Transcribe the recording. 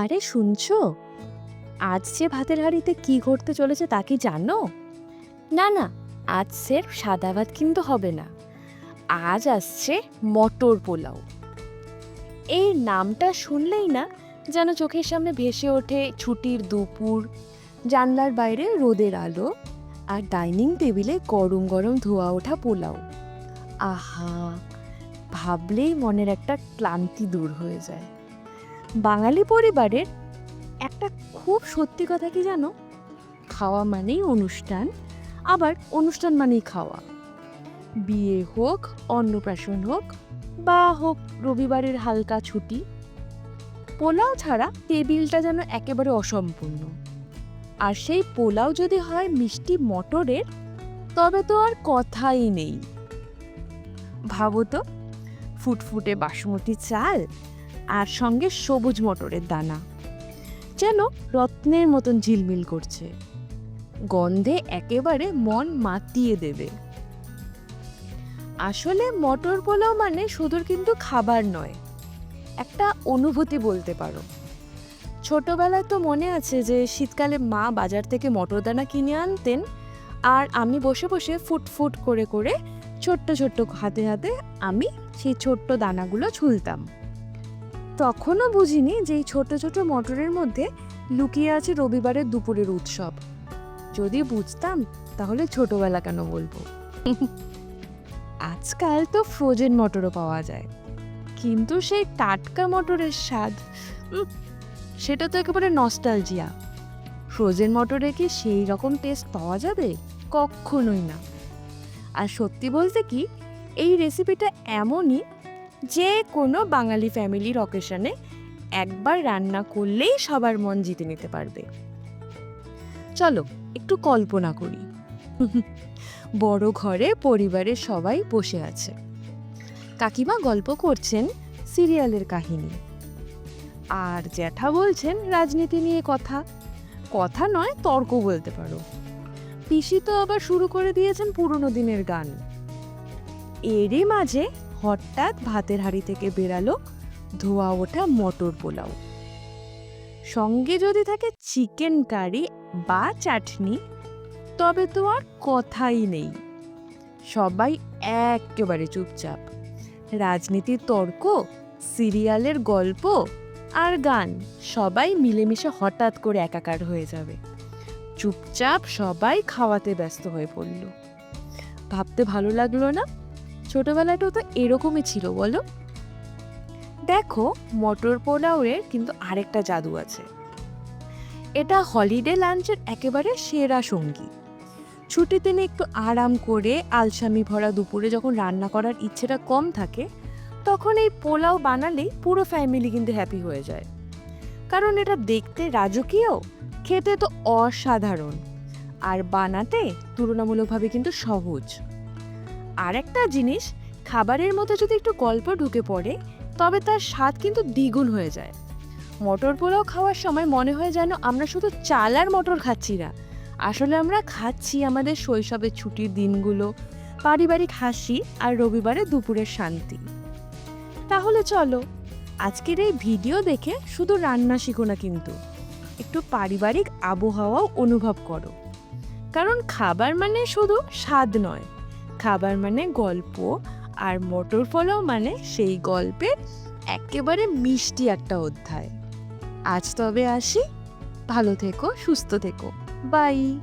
আরে শুনছো? আজ যে ভাতের হাঁড়িতে কি ঘটতে চলেছে তা কি জানো? না না, আজ সের সাদা ভাত কিন্তু হবে না। আজ আসছে মটর পোলাও। এই নামটা শুনলেই না যেন চোখের সামনে ভেসে ওঠে ছুটির দুপুর, জানলার বাইরে রোদের আলো আর ডাইনিং টেবিলে গরম গরম ধোয়া ওঠা পোলাও। আহা, ভাবলেই মনের একটা ক্লান্তি দূর হয়ে যায়। বাঙালি পরিবারের একটা খুব সত্যি কথা কি জানো? খাওয়া মানেই অনুষ্ঠান, আবার অনুষ্ঠান মানেই খাওয়া। বিয়ে হোক, অন্নপ্রাশন হোক, বা হোক রবিবারের হালকা ছুটি। পোলাও ছাড়া টেবিলটা যেন একেবারে অসম্পূর্ণ। আর সেই পোলাও যদি হয় মিষ্টি মটরের, তবে তো আর কথাই নেই। ভাবো তো, ফুটফুটে বাসমতি চাল আর সঙ্গে সবুজ মটরের দানা। যেন রত্নের মতন ঝিলমিল করছে। গন্ধে একেবারে মন মাতিয়ে দেবে। আসলে মটর পোলাও মানে শুধুর কিন্তু খাবার নয়। একটা অনুভূতি বলতে পারো। ছোটবেলায় তো মনে আছে যে শীতকালে মা বাজার থেকে মটর দানা কিনে আনতেন আর আমি বসে বসে ফুটফুট করে করে ছোট্ট ছোট্ট হাতে হাতে আমি সেই ছোট্ট দানাগুলো ছুলতাম। তখনও বুঝিনি যে এই ছোট ছোট মটরের মধ্যে লুকিয়ে আছে রবিবারের দুপুরের উৎসব। যদি বুঝতাম, তাহলে ছোটবেলা কেন বলব? আজকাল তো ফ্রোজেন মটরও পাওয়া যায়। কিন্তু সেই টাটকা মটরের স্বাদ সেটা তো একেবারে নস্টালজিয়া ফ্রোজেন মটরে কি সেই রকম টেস্ট পাওয়া যাবে? কখনোই না। আর সত্যি বলতে কি, এই রেসিপিটা এমনই যে কোনো বাঙালি ফ্যামিলির অকেশনে একবার রান্না করলেই সবার মন জিতে নিতে পারবে। চলো, একটু কল্পনা করি। বড় ঘরে পরিবারের সবাই বসে আছে। কাকিমা গল্প করছেন সিরিয়ালের কাহিনী। আর জ্যাঠা বলছেন রাজনীতি নিয়ে কথা। কথা নয়, তর্ক বলতে পারো। পিসি তো আবার শুরু করে দিয়েছেন পুরনো দিনের গান। এরই মাঝে হঠাৎ ভাতের হাঁড়ি থেকে বেরালো ধোয়া ওঠা মটর পোলাও। সঙ্গে যদি থাকে চিকেন কারি বা চাটনি, তবে তো আর কথাই নেই। সবাই একেবারে চুপচাপ। রাজনীতির তর্ক, সিরিয়ালের গল্প আর গান সবাই মিলেমিশে হঠাৎ করে একাকার হয়ে যাবে। চুপচাপ সবাই খাওয়াতে ব্যস্ত হয়ে পড়ল। ভাবতে ভালো লাগল না? ছোটবেলাটাও তো এরকমই ছিল, বলো। দেখো, মটর পোলাওয়ের কিন্তু আরেকটা জাদু আছে। এটা হলিডে লাঞ্চের একেবারে সেরা সঙ্গী। ছুটির দিনে একটু আরাম করে আলসামি ভরা দুপুরে যখন রান্না করার ইচ্ছেটা কম থাকে, তখন এই পোলাও বানালেই পুরো ফ্যামিলি কিন্তু হ্যাপি হয়ে যায়। কারণ এটা দেখতে রাজকীয়, খেতে তো অসাধারণ। আর বানাতে তুলনামূলকভাবে কিন্তু সহজ। আর একটা জিনিস, খাবারের মধ্যে যদি একটু গল্প ঢুকে পড়ে, তবে তার স্বাদ কিন্তু দ্বিগুণ হয়ে যায়। মটর পোলাও খাওয়ার সময় মনে হয় যেন আমরা শুধু চাল আর মটর খাচ্ছি না। আসলে আমরা খাচ্ছি আমাদের শৈশবের ছুটির দিনগুলো, পারিবারিক হাসি আর রবিবারে দুপুরের শান্তি। তাহলে চলো, আজকের এই ভিডিও দেখে শুধু রান্না শিখো না কিন্তু, একটু পারিবারিক আবহাওয়াও অনুভব করো। কারণ খাবার মানে শুধু স্বাদ নয়। খাবার মানে গল্প আর মটর ফলও মানে সেই গল্পের একেবারে মিষ্টি একটা অধ্যায়। আজ তবে আসি। ভালো থেকো, সুস্থ থেকো। বাই।